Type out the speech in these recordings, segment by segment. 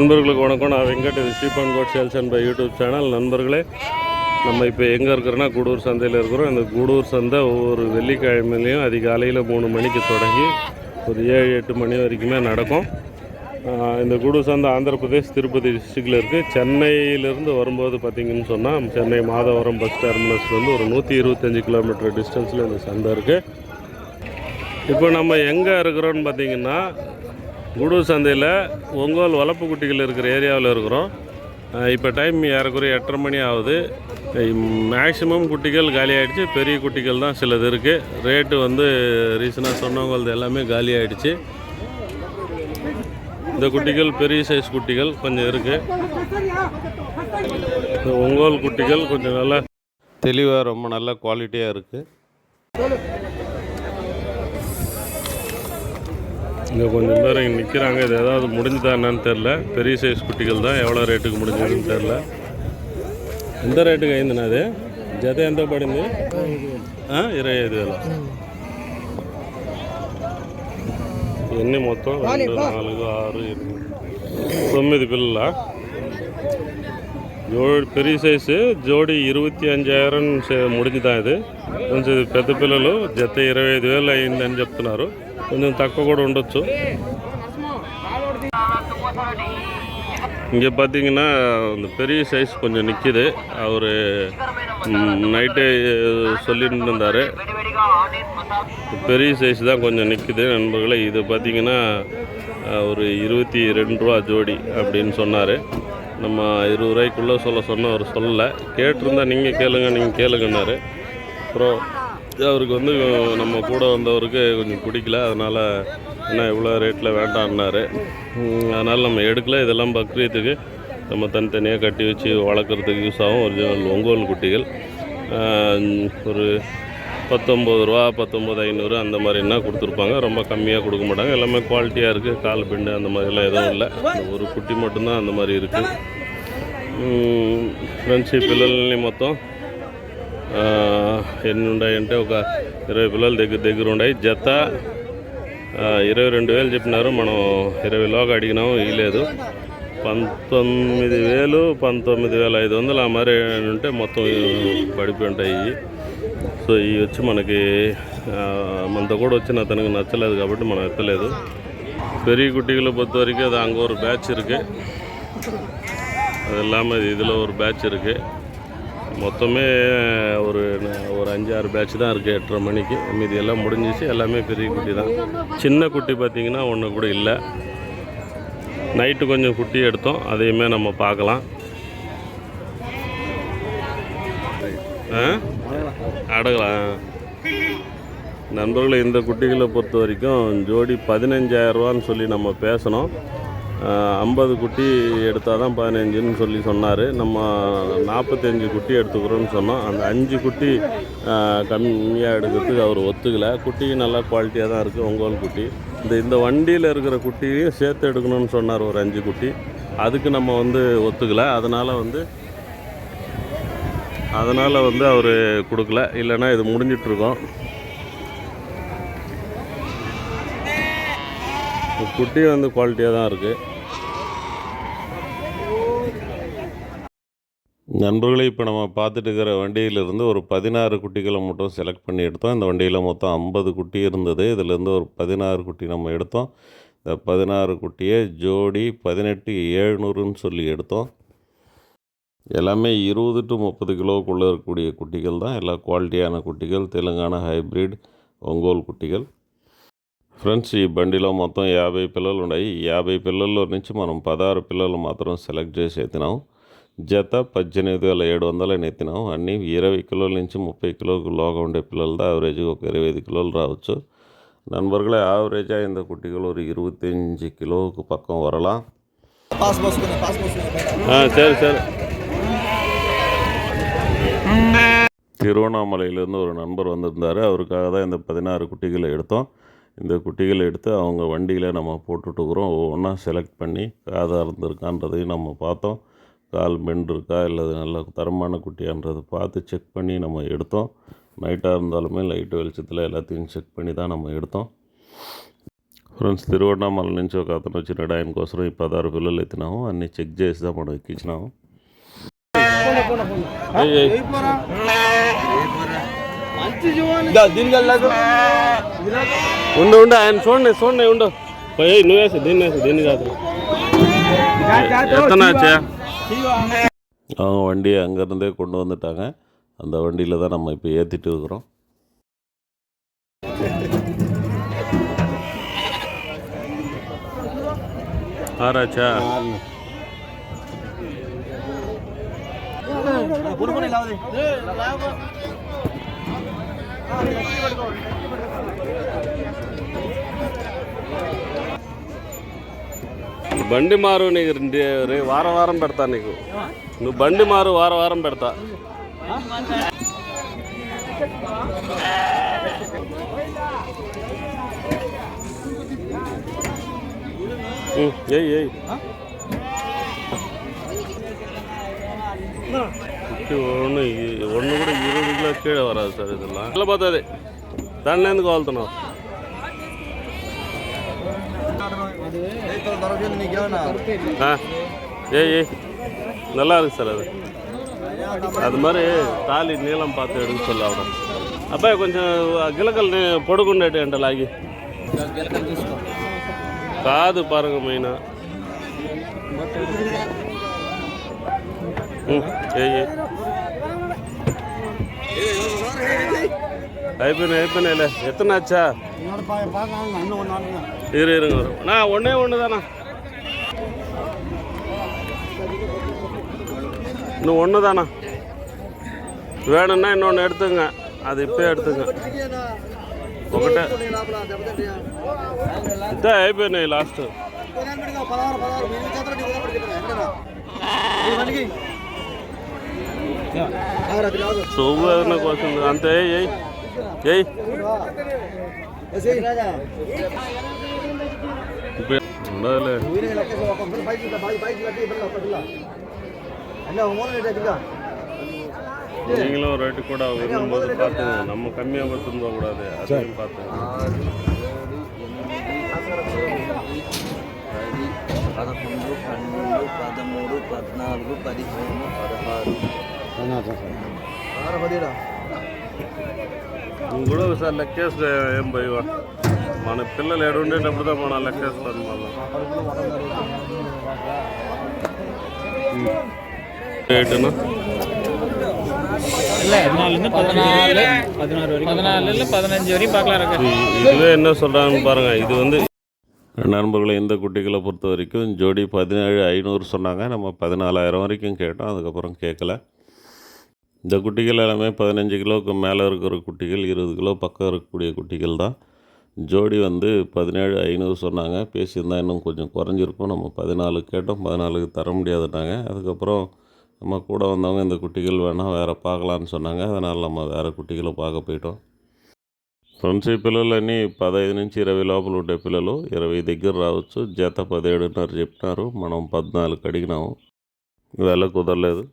நண்பர்களுக்கு வணக்கம். நான் வெங்கட் இது cheap and good sales and buy YouTube channel. நண்பர்களே நம்ம இப்போ எங்கே இருக்கிறோன்னா கூடூர் சந்தையில் இருக்கிறோம். இந்த கூடூர் சந்தை ஒவ்வொரு வெள்ளிக்கிழமையிலையும் அதிகாலையில் மூணு மணிக்கு தொடங்கி ஒரு ஏழு எட்டு மணி வரைக்குமே நடக்கும். இந்த கூடூர் சந்தை ஆந்திர பிரதேஷ் திருப்பதி டிஸ்ட்ரிக்டில் இருக்குது சென்னையிலேருந்து வரும்போது பார்த்திங்கன்னு சொன்னால் சென்னை மாதவரம் பஸ் டெர்மினஸ்லேருந்து ஒரு நூற்றி இருபத்தஞ்சி கிலோமீட்டர் டிஸ்டன்ஸில் இந்த சந்தை இருக்குது இப்போ நம்ம எங்கே இருக்கிறோன்னு பார்த்தீங்கன்னா கூடூர் சந்தையில் ஒங்கோல் வளர்ப்பு குட்டிகள் இருக்கிற ஏரியாவில் இருக்கிறோம். இப்போ டைம் ஏறக்குறைய எட்டரை மணி ஆகுது. மேக்ஸிமம் குட்டிகள் காலி ஆகிடுச்சு பெரிய குட்டிகள் தான் சிலது இருக்குது ரேட்டு வந்து ரீசனாக சொன்னவங்களது எல்லாமே காலி ஆகிடுச்சு இந்த குட்டிகள் பெரிய சைஸ் குட்டிகள் கொஞ்சம் இருக்குது ஒங்கோல் குட்டிகள் கொஞ்சம் நல்லா தெளிவாக ரொம்ப நல்ல குவாலிட்டியாக இருக்குது இங்கே கொஞ்சம் பேர் இங்கே நிற்கிறாங்க இது ஏதாவது முடிஞ்சுதா என்னன்னு தெரில பெரிய சைஸ் குட்டிகள் தான் எவ்வளோ ரேட்டுக்கு முடிஞ்சதுன்னு தெரில ఎంత రేటుగా అయింది అది జత ఎంత పడింది ఆ, ఇరవై ఐదు వేలు ఎన్ని మొత్తం రెండు నాలుగు ఆరు ఎనిమిది తొమ్మిది పిల్లల జోడి పెరిగి సైజు జోడి ఇరవై అంజాయిరం ముడిచిదా ఇది కొంచెం ఇది పెద్ద పిల్లలు జత ఇరవై ఐదు వేలు అయిందని చెప్తున్నారు కొంచెం తక్కువ కూడా ఉండొచ్చు இங்கே பார்த்தீங்கன்னா இந்த பெரிய சைஸ் கொஞ்சம் நிற்கிது அவர் நைட்டே சொல்லிட்டு இருந்தார் பெரிய சைஸ் தான் கொஞ்சம் நிற்கிது நண்பர்களே இது பார்த்தீங்கன்னா அஹ், ஒரு இருபத்தி ரெண்டு ரூபா ஜோடி அப்படின்னு சொன்னார் நம்ம இருபது ரூபாய்க்குள்ளே சொல்ல சொன்ன அவர் சொல்லலை கேட்டிருந்தா நீங்கள் கேளுங்க நீங்கள் கேளுங்கன்னாரு அப்புறம் அவருக்கு வந்து நம்ம கூட வந்தவருக்கு கொஞ்சம் பிடிக்கல. அதனால் என்ன இவ்வளோ ரேட்டில் வேண்டாம்னாரு. அதனால் நம்ம எடுக்கல. இதெல்லாம் பக்ரீத்துக்கு நம்ம தனித்தனியாக கட்டி வச்சு வளர்க்குறதுக்கு யூஸ் ஆகும். ஒரிஜினல் ஒங்கோல் குட்டிகள். ஒரு பத்தொம்பது ரூபா பத்தொம்பது ஐநூறு அந்த மாதிரின்னா கொடுத்துருப்பாங்க. ரொம்ப கம்மியாக கொடுக்க மாட்டாங்க. எல்லாமே குவாலிட்டியாக இருக்குது கால் பெண்டு அந்த மாதிரிலாம் எதுவும் இல்லை. ஒரு குட்டி மட்டும்தான் அந்த மாதிரி இருக்குது ஃப்ரெண்ட்ஷிப் பிள்ளைகள்லையும் மொத்தம் ఎన్ని ఉన్నాయంటే ఒక ఇరవై పిల్లలు దగ్గర దగ్గర ఉన్నాయి జత ఆ, ఇరవై రెండు వేలు చెప్పినారు మనం ఇరవైలోగా అడిగినాము ఇవ్వలేదు పంతొమ్మిది వేలు పంతొమ్మిది వేల ఐదు వందలు ఆ మరి ఉంటే మొత్తం పడిపోయి ఉంటాయి ఇవి. సో ఇవి వచ్చి మనకి ఆ, మనతో కూడా వచ్చిన అతనికి నచ్చలేదు కాబట్టి మనం ఎత్తలేదు பெரிய குட்டிகளை பொறுத்த வரைக்கும் அது அங்கே ஒரு பேட்ச் இருக்குது அது இல்லாமல் இதில் ஒரு பேட்ச் இருக்குது மொத்தமே ஒரு ஒரு அஞ்சு ஆறு பேட்ச் தான் இருக்குது எட்டரை மணிக்கு. மீதி எல்லாம் முடிஞ்சிச்சு. எல்லாமே பெரிய குட்டி தான். சின்ன குட்டி பார்த்திங்கன்னா ஒன்று கூட இல்லை. நைட்டு கொஞ்சம் குட்டி எடுத்தோம். அதையுமே நம்ம பார்க்கலாம். ஆ? அடகலாம் நண்பர்களே இந்த குட்டிகளை பொறுத்த வரைக்கும் ஜோடி பதினஞ்சாயிரரூவான்னு சொல்லி நம்ம பேசணும். ஐம்பது குட்டி எடுத்தால் தான் பதினஞ்சுன்னு சொல்லி சொன்னார். நம்ம நாற்பத்தஞ்சு குட்டி எடுத்துக்கிறோன்னு சொன்னோம். அந்த அஞ்சு குட்டி கம்மியாக எடுக்கிறதுக்கு அவர் ஒத்துக்கலை. குட்டியும் நல்லா குவாலிட்டியாக தான் இருக்குது ஒங்கோல் குட்டி. இந்த இந்த வண்டியில் இருக்கிற குட்டியையும் சேர்த்து எடுக்கணும்னு சொன்னார் ஒரு அஞ்சு குட்டி. அதுக்கு நம்ம வந்து ஒத்துக்கலை. அதனால் வந்து அதனால் வந்து அவர் கொடுக்கல. இல்லைன்னா இது முடிஞ்சிட்ருக்கோம். குட்டி வந்து குவாலிட்டியாக தான் இருக்குது நண்பர்களே இப்போ நம்ம பார்த்துட்டு இருக்கிற வண்டியிலிருந்து ஒரு பதினாறு குட்டிகளை மட்டும் செலக்ட் பண்ணி எடுத்தோம் இந்த வண்டியில் மொத்தம் ஐம்பது குட்டி இருந்தது இதிலேருந்து ஒரு பதினாறு குட்டி நம்ம எடுத்தோம் இந்த பதினாறு குட்டியை ஜோடி பதினெட்டு ஏழ்நூறுன்னு சொல்லி எடுத்தோம் எல்லாமே இருபது டு முப்பது கிலோவுக்குள்ளே இருக்கக்கூடிய குட்டிகள் தான் எல்லா குவாலிட்டியான కుట్టికలు తెలంగాణ హైబ్రిడ్ ఒంగోలు కుట్టికలు ఫ్రెండ్స్ ఈ బండిలో మొత్తం యాభై పిల్లలు ఉన్నాయి ఈ యాభై పిల్లల్లో నుంచి మనం పదహారు పిల్లలు మాత్రం సెలెక్ట్ చేసి ఎత్తినాం జత పద్దెనిమిది వేల ఏడు వందలని ఎత్తినాం అన్నీ ఇరవై కిలోల నుంచి ముప్పై కిలోకు లోగా ఉండే పిల్లలతో ఆవరేజ్గా ఒక ఇరవై ఐదు కిలోలు రావచ్చు நண்பர்களே ஆவரேஜாக இந்த குட்டிகள் ஒரு இருபத்தஞ்சி கிலோவுக்கு பக்கம் வரலாம் பாஸ் போஸ்குங்க பாஸ் போஸ்குங்க ஆ சரி சரி திருவண்ணாமலையிலேருந்து ஒரு நண்பர் வந்திருந்தார் அவருக்காக தான் இந்த பதினாறு குட்டிகளை எடுத்தோம் இந்த குட்டிகளை எடுத்து அவங்க வண்டியில் நம்ம போட்டுட்டுக்கிறோம் ஒவ்வொன்றா செலக்ட் பண்ணி காதாக இருந்திருக்கான்றதையும் நம்ம பார்த்தோம் கால் பெண்ட் இருக்கா இல்லை நல்ல தரமான குட்டியான்றதை பார்த்து செக் பண்ணி நம்ம எடுத்தோம். நைட்டாக இருந்தாலுமே லைட் வெளிச்சத்தில் எல்லாத்தையும் చెక్ పని தான் நம்ம ఎడతాం ఫ్రెండ్స్ తిరువణామల నుంచి ఒక అతను వచ్చినాడు ఆయన కోసం ఈ పదహారు పిల్లలు ఎత్తినాము అన్నీ చెక్ చేసి మనం ఎక్కించినాము ఉండు ఉండు ఆయన చూడండి చూడండి ఉండు నువ్వేసి దీన్ని వేసి దీన్ని కాదు ఎత్తనా அவங்க வண்டியை அங்கேருந்தே கொண்டு வந்துட்டாங்க. அந்த வண்டியில் தான் நம்ம இப்போ ஏற்றிட்டு இருக்கிறோம். ஆராய்ச்சா? குடும்பம் బండి మారు నీకు రే- రే వారం వారం పెడతా నీకు నువ్వు బండి మారు వారం వారం పెడతా ம், ஏய் ஏய் குட்டி ஒன்று ஒன்று கூட இருபது கிலோ கீழே வராது சார் இதெல்லாம் இல்லை பார்த்தது దాన్ని కాలుతున్నావు దొరకదు ஆ ஏய் ஏய் நல்லா இருக்கு சார் அது அது மாதிரி தாலி நீளம் பார்த்து எடுக்க சொல்ல அவனை అబ్బాయి కొంచెం గిలకల్ని పొడుగుండేటి అంటే లాగి కాదు పారంగ మెయిన్ ఏ అయిపోయినాయి అయిపోయినాయిలే ఎత్తనాచ్చా இரு இருங்க வரும் நான் ஒன்றே ஒன்று தானே இன்னும் ஒன்று தானே வேணும்னா இன்னொன்று எடுத்துங்க அது இப்போ எடுத்துங்க ఒకటే ఇదే అయిపోయినాయి లాస్ట్ పదహారు పదహారు మీ చేతులు నీ కుదరబడి చెప్పిన ఎక్కడనా ఈ మనకి రాత్రి రాదు సొవ్వు ఏదైనా కోసింది అంతే ఏయ్ ఏయ్ ఉండదులే நீங்களும் ரேட்டு கூட விரும்பும்போது பார்த்துங்க நம்ம கம்மியாக திரும்ப கூடாது அதையும் பார்த்துங்க పదకొండు పన్నెండు పదమూడు పద్నాలుగు పదిహేను పదహారు నువ్వు కూడా ఒకసారి లెక్కేస్తే ఏం భయవా మన పిల్లలు ఎక్కడ ఉండేటప్పుడు మనం లెక్కేస్తాను మళ్ళీ రేటునా பதினாலுலேருந்து பதினாலு பதினாறு வரைக்கும் பதினாலுல பதினஞ்சு வரையும் பார்க்கலாம் இருக்கு இதுவே என்ன சொல்கிறாங்கன்னு பாருங்கள் இது வந்து நண்பர்களை இந்த குட்டிகளை பொறுத்த வரைக்கும் ஜோடி பதினேழு ஐநூறு சொன்னாங்க நம்ம பதினாலாயிரம் வரைக்கும் கேட்டோம் அதுக்கப்புறம் கேட்கல இந்த குட்டிகள் எல்லாமே பதினஞ்சு கிலோவுக்கு மேலே இருக்கிற குட்டிகள் இருபது கிலோ பக்கம் இருக்கக்கூடிய குட்டிகள் தான் ஜோடி வந்து பதினேழு ஐநூறு சொன்னாங்க பேசியிருந்தா இன்னும் கொஞ்சம் குறைஞ்சிருக்கும் நம்ம பதினாலு கேட்டோம் பதினாலுக்கு தர முடியாதுட்டாங்க அதுக்கப்புறம் நம்ம கூட வந்தவங்க இந்த குட்டிகள் வேணால் வேறு பார்க்கலான்னு சொன்னாங்க அதனால் நம்ம வேறு కుట్టికలు பார்க்க పోయిటోం ఫ్రెండ్స్ ఈ పిల్లలన్నీ పదహైదు నుంచి ఇరవై లోపల ఉండే పిల్లలు ఇరవై దగ్గర రావచ్చు జత పదిహేడున్నర చెప్పినారు మనం పద్నాలుగు అడిగినాము వేళ కుదరలేదు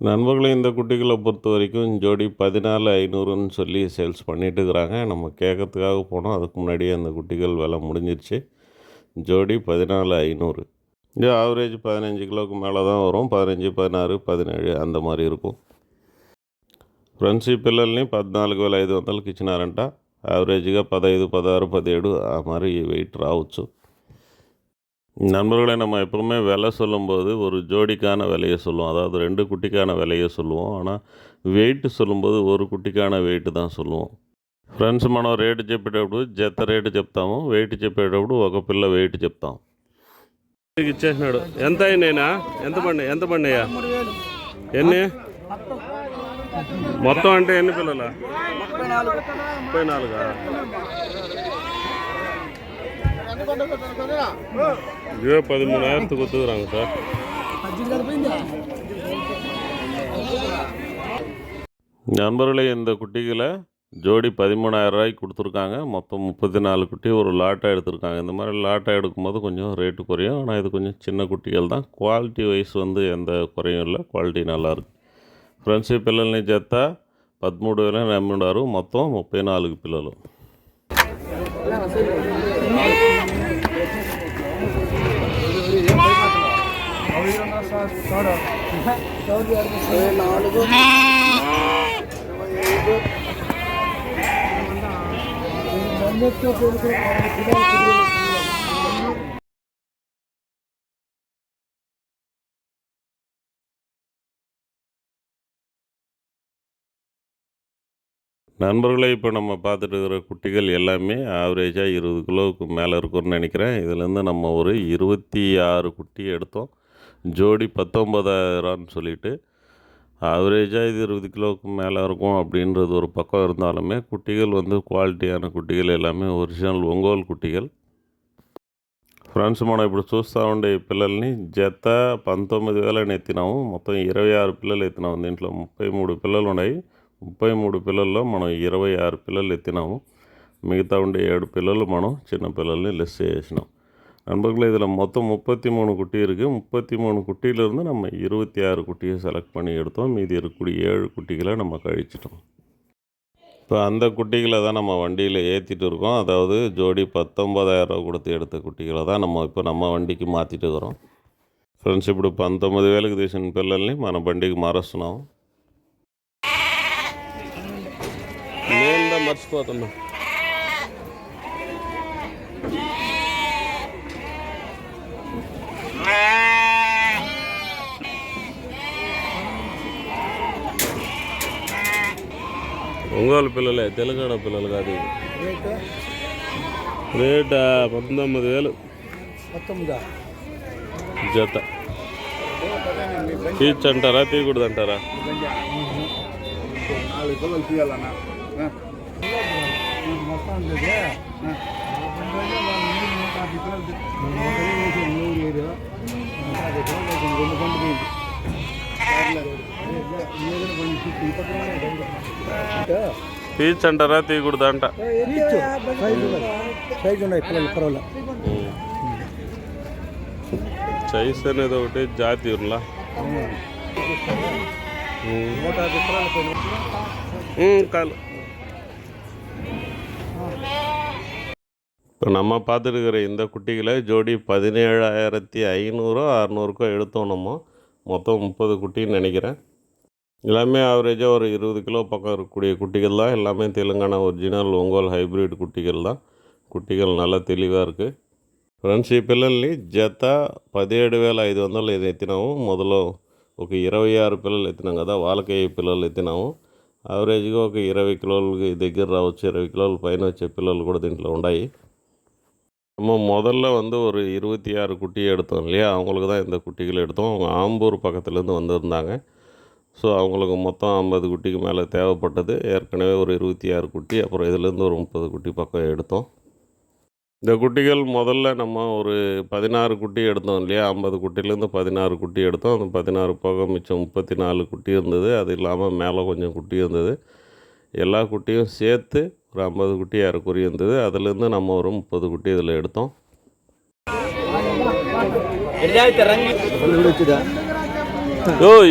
நண்பர்களை இந்த குட்டிகளை பொறுத்த வரைக்கும் ஜோடி பதினாலு ஐநூறுன்னு சொல்லி சேல்ஸ் பண்ணிட்டு இருக்கிறாங்க நம்ம கேட்கறதுக்காக போனோம் அதுக்கு முன்னாடியே அந்த குட்டிகள் விலை முடிஞ்சிருச்சு ஜோடி பதினாலு ஐநூறு இது ஆவரேஜ் பதினஞ்சு கிலோவுக்கு மேலே தான் வரும் பதினஞ்சு பதினாறு பதினேழு அந்த மாதிரி இருக்கும் ఫ్రెండ్స్ ఈ పిల్లల్ని పద్నాలుగు వేల ఐదు వందలకి ఇచ్చినారంట యావరేజ్గా పదహైదు పదహారు పదిహేడు ఆ மாதிரி வெயிட் రావచ్చు நண்பர்களை நம்ம எப்பவுமே விலை சொல்லும்போது ஒரு ஜோடிக்கான விலையை சொல்லுவோம் அதாவது ரெண்டு குட்டிக்கான விலையை சொல்லுவோம் ஆனால் వెయిట్ சொல்லும்போது ஒரு కుట్టికాన వెయిట్ தான் சொல்லுவோం ఫ్రెండ్స్ మనం రేటు చెప్పేటప్పుడు జత రేటు చెప్తాము వెయిట్ చెప్పేటప్పుడు ఒక పిల్ల వెయిట్ చెప్తాం ఇచ్చేసినాడు ఎంత అయినాయినా ఎంత పండి ఎంత పండియా ఎన్ని మొత్తం అంటే ఎన్ని పిల్లల ముప్పై నాలుగా இதுவே பதிமூணாயிரத்துக்கு ஒத்துக்குறாங்க சார் நண்பர்களே இந்த குட்டிகளை ஜோடி பதிமூணாயிரம் ரூபாய்க்கு கொடுத்துருக்காங்க மொத்தம் முப்பத்தி நாலு குட்டி ஒரு லாட்டாக எடுத்திருக்காங்க இந்த மாதிரி லாட்டாக எடுக்கும்போது கொஞ்சம் ரேட்டு குறையும் ஆனால் இது கொஞ்சம் சின்ன குட்டிகள் தான் குவாலிட்டி வைஸ் வந்து எந்த குறையும் இல்லை క్వాలిటీ నల్లారు ఫ్రెండ్స్ ఈ పిల్లల్ని జత పదమూడు వేల నమ్మినారు మొత్తం ముప్పై నాలుగు పిల్లలు ఇరవై నాలుగు ఇరవై ఐదు நண்பர்களே இப்போ நம்ம பார்த்துட்டு இருக்கிற குட்டிகள் எல்லாமே ஆவரேஜாக இருபது கிலோவுக்கு மேலே இருக்கும்னு நினைக்கிறேன் இதுலேருந்து நம்ம ஒரு இருபத்தி ஆறு குட்டி எடுத்தோம் ஜோடி பத்தொம்பதாயிரம்னு சொல்லிட்டு ஆவரேஜாக இது இருபது கிலோவுக்கு மேலே இருக்கும் அப்படின்றது ஒரு பக்கம் இருந்தாலுமே குட்டிகள் வந்து குவாலிட்டியான కుట్టిగలు எல்லாமே ఒరిజినల్ ఒంగోలు కుట్టిగలు ఫ్రెండ్స్ మనం ఇప్పుడు చూస్తూ ఉండే ఈ పిల్లల్ని జత పంతొమ్మిది వేలని ఎత్తినాము మొత్తం ఇరవై ఆరు పిల్లలు ఎత్తినాము దీంట్లో ముప్పై మూడు పిల్లలు ఉన్నాయి ముప్పై మూడు పిల్లల్లో మనం ఇరవై ఆరు పిల్లలు ఎత్తినాము మిగతా ఉండే ఏడు పిల్లలు మనం చిన్న పిల్లల్ని లెస్ చేసినాం நண்பர்களே இதில் மொத்தம் முப்பத்தி மூணு குட்டி இருக்குது முப்பத்தி மூணு குட்டியிலேருந்து நம்ம இருபத்தி ஆறு குட்டியை செலக்ட் பண்ணி எடுத்தோம். மீதி இருக்கக்கூடிய ஏழு குட்டிகளை நம்ம கழிச்சிட்டோம். இப்போ அந்த குட்டிகளை தான் நம்ம வண்டியில் ஏற்றிட்டு இருக்கோம். அதாவது ஜோடி பத்தொம்பதாயிரரூவா கொடுத்து எடுத்த குட்டிகளை தான் நம்ம இப்போ நம்ம வண்டிக்கு மாற்றிட்டு இருக்கிறோம். ఫ్రెండ్స్ ఇప్పుడు பத்தொம்பது வேலைக்கு తీసిన పిల్లల్ని மன வண்டிக்கு మారుస్తున్నాం నేను మర్చిపోతున్నాం ఒంగోలు పిల్లలే తెలంగాణ పిల్లలు కాదు రేట్ పంతొమ్మిది వేలు. జత. తీర్చంటారా తీయకూడదు అంటారా రెండు పండు తీయచ్చు అంటారా తీయకూడదు అంట సైజు సైజు ఉన్నాయి పిల్లలు పర్వాలేదు చైస్ అనేది ఒకటి జాతి ఉన్నా నూట యాభై పిల్లలు கால் இப்போ நம்ம பார்த்துருக்கிற இந்த குட்டிகளை ஜோடி பதினேழாயிரத்தி ஐநூறோ அறநூறுக்கோ எடுத்தோம் நம்ம மொத்தம் முப்பது குட்டின்னு நினைக்கிறேன் எல்லாமே ஆவரேஜாக ஒரு இருபது கிலோ பக்கம் இருக்கக்கூடிய குட்டிகள் தான் எல்லாமே தெலுங்கானா ஒரிஜினல் ఒంగోలు హైబ్రిడ్ కుట్టిగలు தான் కుట్టిగలు நல்லா தெளிவாக இருக்குது ఫ్రెండ్స్ ఈ పిల్లల్ని జత పదిహేడు వేల ఐదు వందలు ఇది ఎత్తినాము మొదలు ఒక ఇరవై ఆరు పిల్లలు ఎత్తినాం కదా వాళ్ళకి ఈ పిల్లలు ఎత్తినాము యావరేజ్గా ఒక ఇరవై కిలోలకి దగ్గర రావచ్చు ఇరవై కిలోల పైన వచ్చే పిల్లలు కూడా దీంట్లో ఉన్నాయి நம்ம முதல்ல வந்து ஒரு இருபத்தி ஆறு குட்டி எடுத்தோம் இல்லையா அவங்களுக்கு தான் இந்த குட்டிகள் எடுத்தோம் அவங்க ஆம்பூர் பக்கத்துலேருந்து வந்திருந்தாங்க ஸோ அவங்களுக்கு மொத்தம் ஐம்பது குட்டிக்கு மேலே தேவைப்பட்டது. ஏற்கனவே ஒரு இருபத்தி ஆறு குட்டி அப்புறம் இதுலேருந்து ஒரு முப்பது குட்டி பக்கம் எடுத்தோம். இந்த குட்டிகள் முதல்ல நம்ம ஒரு பதினாறு குட்டி எடுத்தோம் இல்லையா? ஐம்பது குட்டிலேருந்து பதினாறு குட்டி எடுத்தோம். அந்த பதினாறு போக மிச்சம் முப்பத்தி நாலு குட்டி இருந்தது. அது இல்லாமல் மேலே கொஞ்சம் குட்டி இருந்தது. எல்லா குட்டியும் சேர்த்து ஒரு ஐம்பது குட்டி ஏறக்குறி இருந்தது. அதுலேருந்து நம்ம ஒரு முப்பது குட்டி இதில் எடுத்தோம்.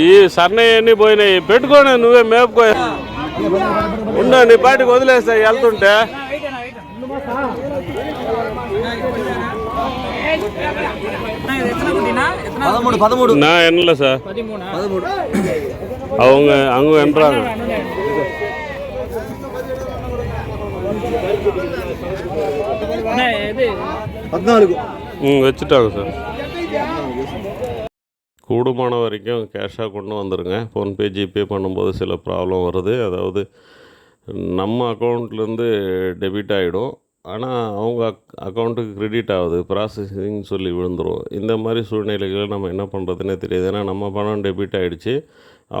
ఈ సన్నయ్య అన్నీ పోయినాయి పెట్టుకోనే నువ్వే మేపుకో ఉండు నీ పాటికి వదిలేస్తాయి వెళ్తుంటే పదమూడు పదమూడు நான் என்னல சார் பதிமூணா పదమూడు அவங்க அங்கே என்றாங்க அண்ணா, இது పద్నాలుగు ம் வச்சுட்டாங்க சார் கூடுமான வரைக்கும் கேஷாக கொண்டு வந்துடுங்க ஃபோன்பே ஜிபே பண்ணும்போது சில ப்ராப்ளம் வருது. அதாவது நம்ம அக்கௌண்ட்லேருந்து டெபிட் ஆகிடும் ஆனால் அவங்க அக் அக்கௌண்ட்டுக்கு கிரெடிட் ஆகுது. ப்ராசஸிங் சொல்லி விழுந்துரும். இந்த மாதிரி சூழ்நிலைகளை நம்ம என்ன பண்ணுறதுனே தெரியாது. ஏன்னா நம்ம பணம் டெபிட் ஆகிடுச்சு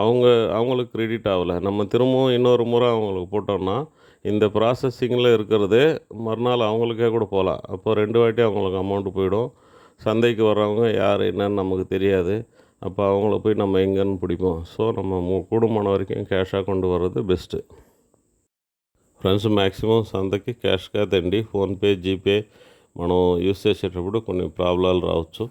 அவங்க அவங்களுக்கு கிரெடிட் ஆகலை. நம்ம திரும்பவும் இன்னொரு முறை அவங்களுக்கு போட்டோம்னா இந்த ப்ராசஸிங்கில் இருக்கிறது மறுநாள் அவங்களுக்கே கூட போகலாம். அப்போ ரெண்டு வாட்டி அவங்களுக்கு அமௌண்ட்டு போயிடும். சந்தைக்கு வர்றவங்க யார் என்னன்னு நமக்கு தெரியாது. அப்போ அவங்கள போய் நம்ம எங்கேன்னு பிடிப்போம். ஸோ நம்ம கூடுமான வரைக்கும் கேஷாக கொண்டு வர்றது பெஸ்ட்டு ఫ్రెండ్స్ மேக்ஸிமம் சந்தைக்கு క్యాష్ కా తండి ఫోన్పే జీపే మనం యూస్ చేసేటప్పుడు కొన్ని ప్రాబ్లాలు రావచ్చు